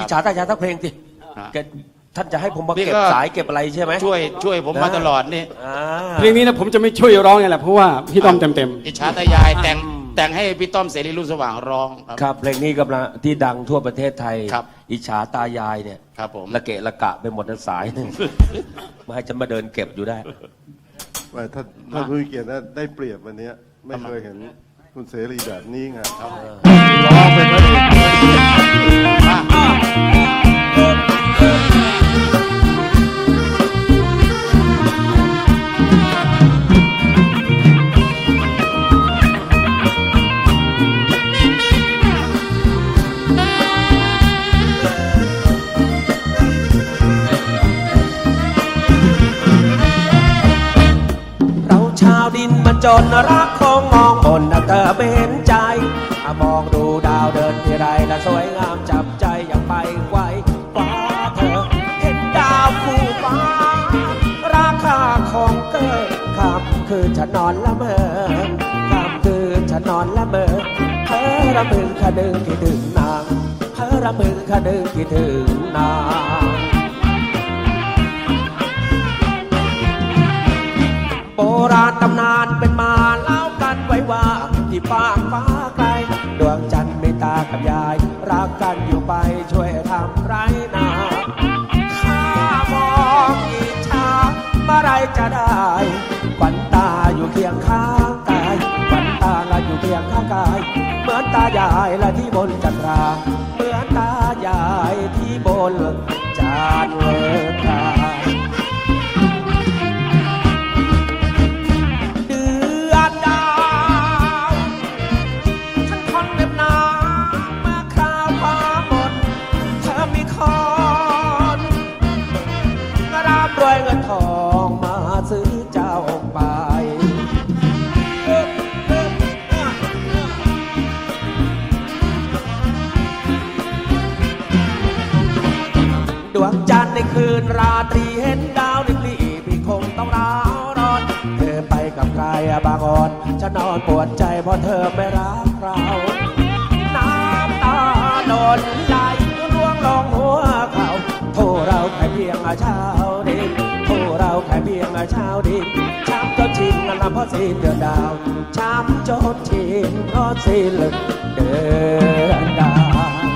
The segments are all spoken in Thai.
ครับอิจฉาตายายทักเพลงสิฮะแกท่านจะให้ผมมานี่เก็บก็สายเก็บอะไรใช่ไหม ช่วยช่วยผมมาตลอดนี่อ่าเพลงนี้นะผมจะไม่ช่วยร้องเนี่ยแหละเพราะว่าพี่ต้อมเต็มอิจฉาตายายแต่งแต่งให้พี่ต้อมเสรีรุ่งสว่างร้อง ครับครับเพลงนี้กำลังที่ดังทั่วประเทศไทย ครับ อิจฉาตายายเนี่ยครับผมละเกะละกะไปหมดทั้งสายหนึ่งมาให้ฉันมาเดินเก็บอยู่ได้ไม่ท่านท่านผู้มีเกียรตินะได้เปรียบวันเนี้ยไม่เคยเห็นคุณเสรีแบบนี้ไงครับร้องเป็นพระเอก เราชาวดินมันจนรักาวเดินที่ไรละสวยงามจับใจอยากไปไกวฟ้าเธอ เห็นดาวคู่ฟ้า ราคาของเกินคำคือฉันนอนละเมอคำคือฉันนอนละเมอเพ้อระมึงคนึงคิดถึงนางเพ้อระมึงคนึงคิดถึงนางโบราณตำนานเป็นมาเล่ากันไว้ว่า ปากฟ้าไกล ดวงจันทร์ไม่ตากับยาย รักกันอยู่ไปช่วยทำไรนาข้ามองอีชาเมื่อไรจะได้ขวัญตาอยู่เคียงข้างกายขวัญตาละอยู่เคียงข้างกาย เหมือนตายายละที่บนจันทรา รายเงินทองมาซื้อเจ้าไปดวงจันทร์ในคืนราตรีเห็นดาวริบลีพี่คงต้องร้าวรอน เธอไปกับใครบางอ่อนฉันนอนปวดใจเพราะเธอไม่รักเรา น้ำตาหล่นไหล ยงเช้าดินโทรเราแค่เพียงเช้าดินช้ำจนชินนั่นละเพราะสิ้นเดือนดาวช้ำจนชินเพราะสิ้นเดือนดาว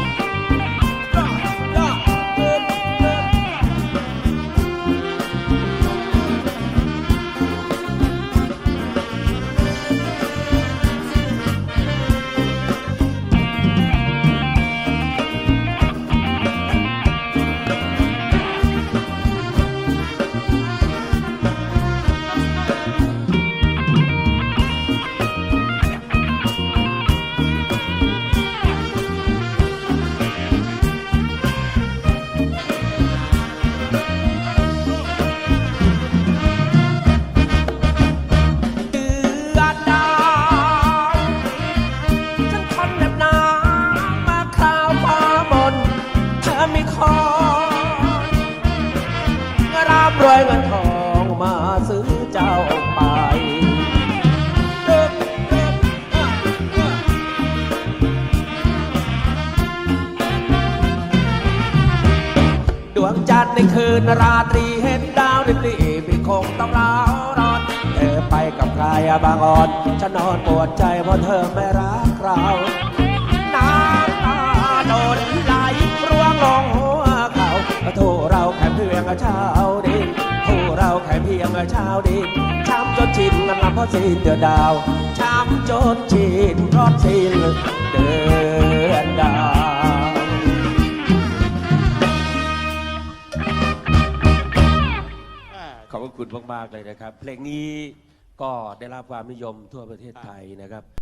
วงจันทร์ในคืนราตรีเห็นดาวริบลีพี่คงต้องร้าวร้อนเธอไปกับใครบางอ่อนฉันนอนปวดใจเพราะเธอไม่รักเราน้ำตาโดนไหลร่วงลงหัวเขาโทรเราแค่เพียงเช้าดินโทรเราแค่เพียงเช้าดินช้ำจนชินมันลำเพราะสิ้นเดือนดาวช้ำจนชินเพราะสิ้นเดือนดาว ขอบพระคุณมาก ๆ เลยนะครับ เพลงนี้ก็ได้รับความนิยมทั่วประเทศไทยนะครับ